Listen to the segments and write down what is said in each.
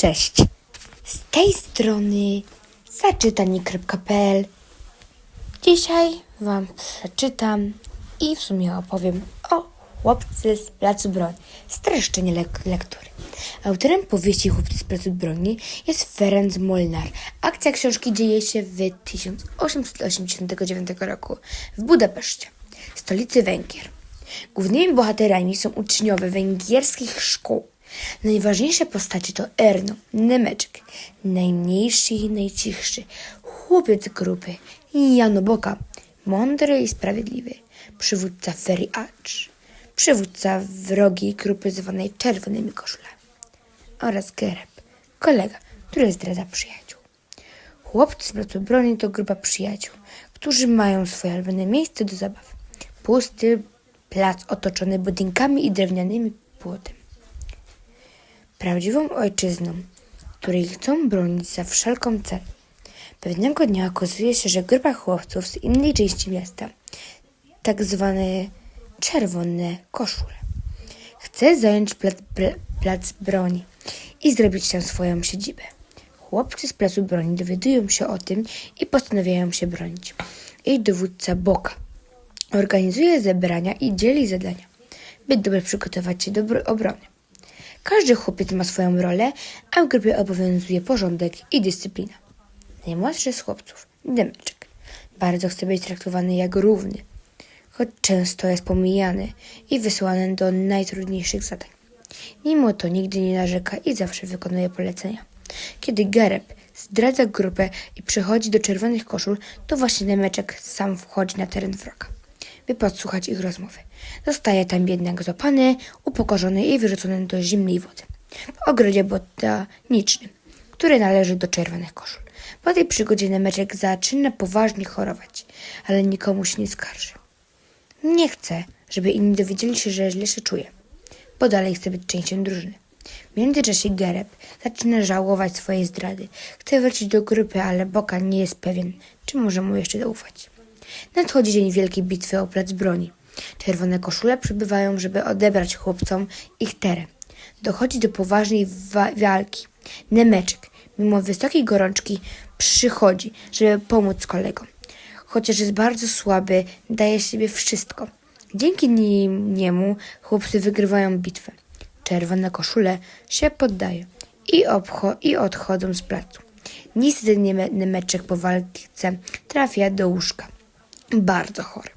Cześć! Z tej strony zaczytanie.pl Dzisiaj Wam przeczytam i w sumie opowiem o chłopcy z Placu Broni. Streszczenie lek- lektury. Autorem powieści Chłopcy z Placu Broni jest Ferenc Molnar. Akcja książki dzieje się w 1889 roku w Budapeszcie, stolicy Węgier. Głównymi bohaterami są uczniowie węgierskich szkół. Najważniejsze postacie to Erno, Nemeczek, najmniejszy i najcichszy, chłopiec grupy i Jano Boka, mądry i sprawiedliwy, przywódca Ferry Acz, przywódca wrogiej grupy zwanej Czerwonymi Koszulami oraz Gereb, kolega, który zdradza przyjaciół. Chłopcy z placu broni to grupa przyjaciół, którzy mają swoje ulubione miejsce do zabaw. Pusty plac otoczony budynkami i drewnianymi płotem. Prawdziwą ojczyzną, której chcą bronić za wszelką cenę. Pewnego dnia okazuje się, że grupa chłopców z innej części miasta, tak zwane czerwone koszule, chce zająć plac, pl- plac broni i zrobić tam swoją siedzibę. Chłopcy z placu broni dowiadują się o tym i postanawiają się bronić. Ich dowódca Boka organizuje zebrania i dzieli zadania, by dobrze przygotować się do bro- obrony. Każdy chłopiec ma swoją rolę, a w grupie obowiązuje porządek i dyscyplina. Najmłodszy z chłopców, Demeczek, bardzo chce być traktowany jak równy, choć często jest pomijany i wysyłany do najtrudniejszych zadań. Mimo to nigdy nie narzeka i zawsze wykonuje polecenia. Kiedy Gereb zdradza grupę i przychodzi do czerwonych koszul, to właśnie Nemeczek sam wchodzi na teren wroga, by podsłuchać ich rozmowy. Zostaje tam jednak złapany, upokorzony i wyrzucony do zimnej wody w ogrodzie botanicznym, który należy do czerwonych koszul. Po tej przygodzie Nemeczek zaczyna poważnie chorować, ale nikomu się nie skarży. Nie chce, żeby inni dowiedzieli się, że źle się czuje, bo dalej chce być częścią drużyny. W międzyczasie Gereb zaczyna żałować swojej zdrady. Chce wrócić do grupy, ale Boka nie jest pewien, czy może mu jeszcze zaufać. Nadchodzi dzień wielkiej bitwy o plac broni. Czerwone koszule przybywają, żeby odebrać chłopcom ich teren. Dochodzi do poważnej wa- walki. Nemeczek, mimo wysokiej gorączki, przychodzi, żeby pomóc kolegom. Chociaż jest bardzo słaby, daje siebie wszystko. Dzięki nim, niemu chłopcy wygrywają bitwę. Czerwone koszule się poddają i, obcho- i odchodzą z placu. Niestety Nieme- Nemeczek po walce trafia do łóżka. Bardzo chory.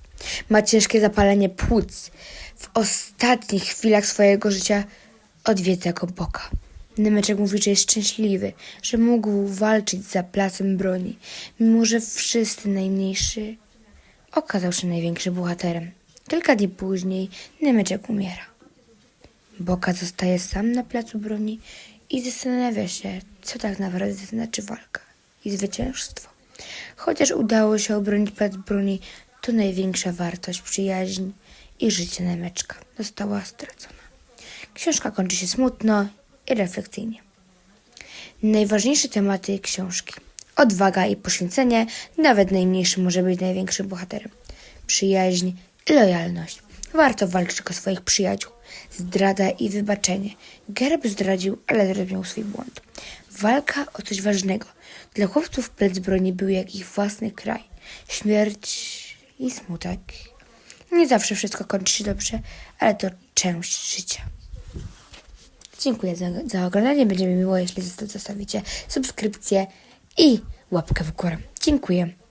Ma ciężkie zapalenie płuc. W ostatnich chwilach swojego życia odwiedza go Boka. Nemeczek mówi, że jest szczęśliwy, że mógł walczyć za placem broni, mimo że wszyscy najmniejszy okazał się największym bohaterem. Kilka dni później Nemeczek umiera. Boka zostaje sam na placu broni i zastanawia się, co tak naprawdę znaczy walka i zwycięstwo. Chociaż udało się obronić plac broni, to największa wartość, przyjaźń i życie Nemeczka została stracona. Książka kończy się smutno i refleksyjnie. Najważniejsze tematy książki. Odwaga i poświęcenie, nawet najmniejszy może być największym bohaterem. Przyjaźń i lojalność. Warto walczyć o swoich przyjaciół. Zdrada i wybaczenie. Gerb zdradził, ale zrobił swój błąd. Walka o coś ważnego. Dla chłopców plec broni był jak ich własny kraj. Śmierć i smutek. Nie zawsze wszystko kończy się dobrze, ale to część życia. Dziękuję za, za oglądanie. Będzie mi miło, jeśli zostawicie subskrypcję i łapkę w górę. Dziękuję.